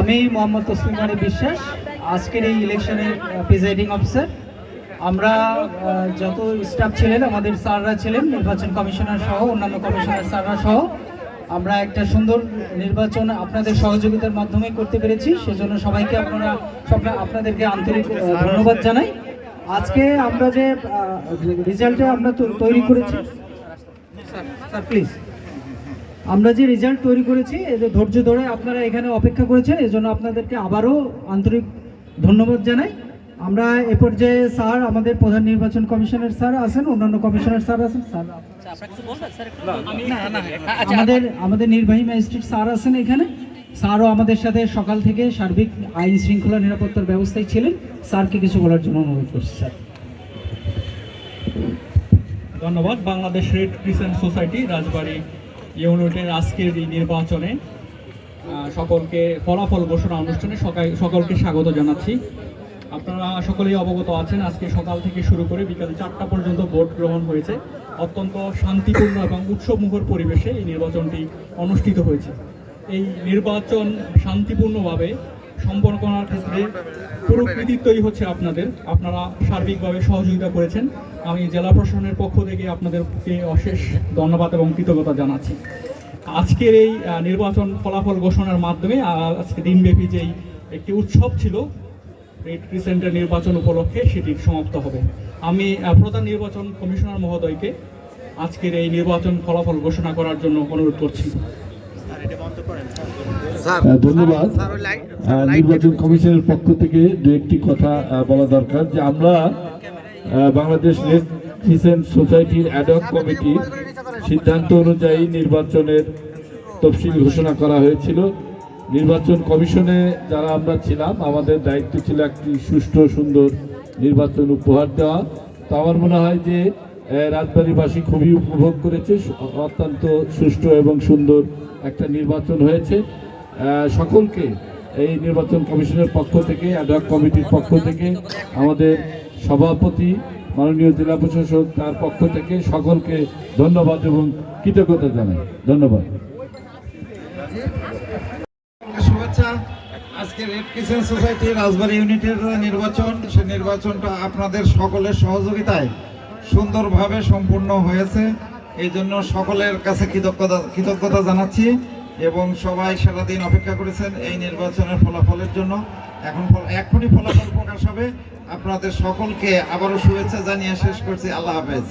আমি মোহাম্মদ তসলিম আলী বিশ্বাস। আজকের এই ইলেকশনের প্রিজাইডিং অফিসার আমরা যত স্টাফ ছিলেন আমাদের স্যাররা ছিলেন নির্বাচন কমিশনার সহ অন্যান্য কমিশনার স্যাররা সহ আমরা একটা সুন্দর নির্বাচন আপনাদের সহযোগিতার মাধ্যমে করতে পেরেছি। সেজন্য সবাইকে আপনারা সব আপনাদেরকে আন্তরিক ধন্যবাদ জানাই। আজকে আমরা যে রেজাল্টে আমরা তৈরি করেছি। স্যার প্লিজ আমরা যে রেজাল্ট তৈরি করেছি এই যে ধৈর্য ধরে আপনারা এখানে অপেক্ষা করেছেন এই জন্য আপনাদেরকে আবারও আন্তরিক ধন্যবাদ জানাই। আমরা এ পর্যায়ে স্যার আমাদের প্রধান নির্বাচন কমিশনার স্যার আছেন অন্যান্য কমিশনার স্যার আছেন। স্যার আমাদের আমাদের নির্বাহী ম্যাজিস্ট্রেট স্যার আছেন এখানে। স্যারও আমাদের সাথে সকাল থেকে সার্বিক আইন শৃঙ্খলা নিরাপত্তার ব্যবস্থায় ছিলেন। স্যারকে কিছু বলার জন্য অনুরোধ করছি স্যার। ধন্যবাদ। Bangladesh red crescent society Rajbari ইউনিটের আজকের এই নির্বাচনে সকলকে ফলাফল ঘোষণা অনুষ্ঠানে সকলকে স্বাগত জানাচ্ছি। আপনারা সকলেই অবগত আছেন, আজকে সকাল থেকে শুরু করে বিকাল চারটা পর্যন্ত ভোট গ্রহণ হয়েছে। অত্যন্ত শান্তিপূর্ণ এবং উৎসবমুখর পরিবেশে এই নির্বাচনটি অনুষ্ঠিত হয়েছে। এই নির্বাচন শান্তিপূর্ণভাবে সম্পন্ন করার ক্ষেত্রে পুরো কৃতিত্বই হচ্ছে আপনাদের। আপনারা সার্বিকভাবে সহযোগিতা করেছেন। আমি জেলা প্রশাসনের পক্ষ থেকে আপনাদেরকে অশেষ ধন্যবাদ এবং কৃতজ্ঞতা জানাচ্ছি। আজকের এই নির্বাচন ফলাফল ঘোষণার মাধ্যমে আজকে দিনব্যাপী যেই একটি উৎসব ছিল, রেড ক্রিসেন্টের নির্বাচন উপলক্ষে সেটি সমাপ্ত হবে। আমি প্রধান নির্বাচন কমিশনার মহোদয়কে আজকের এই নির্বাচন ফলাফল ঘোষণা করার জন্য অনুরোধ করছি। ধন্যবাদ। নির্বাচন কমিশনের পক্ষ থেকে দু একটি কথা বলা দরকার যে আমরা বাংলাদেশ সোসাইটির অ্যাডক কমিটির সিদ্ধান্ত অনুযায়ী নির্বাচনের তফসিল ঘোষণা করা হয়েছিল। নির্বাচন কমিশনে যারা আমরা ছিলাম আমাদের দায়িত্ব ছিল একটি সুষ্ঠু সুন্দর নির্বাচন উপহার দেওয়া। তো আমার মনে হয় যে রাজবাড়িবাসী খুবই উপভোগ করেছে অত্যন্ত সুষ্ঠু এবং সুন্দর একটা নির্বাচন হয়েছে। সকলকে এই নির্বাচন কমিশনের পক্ষ থেকে অ্যাডক কমিটির পক্ষ থেকে, আমাদের সভাপতি, মাননীয় জেলা প্রশাসক তার পক্ষ থেকে সকলকে ধন্যবাদ এবং কৃতজ্ঞতা জানাই। ধন্যবাদ। সোসাইটি রাজবাড়ী ইউনিটের নির্বাচন, সে নির্বাচনটা আপনাদের সকলের সহযোগিতায় সুন্দরভাবে সম্পূর্ণ হয়েছে। এই জন্য সকলের কাছে কৃতজ্ঞতা কৃতজ্ঞতা জানাচ্ছি এবং সবাই সারাদিন অপেক্ষা করেছেন এই নির্বাচনের ফলাফলের জন্য। এখন এখনই ফলাফল প্রকাশ হবে। আপনাদের সকলকে আবারও শুভেচ্ছা জানিয়ে শেষ করছি। আল্লাহ হাফেজ।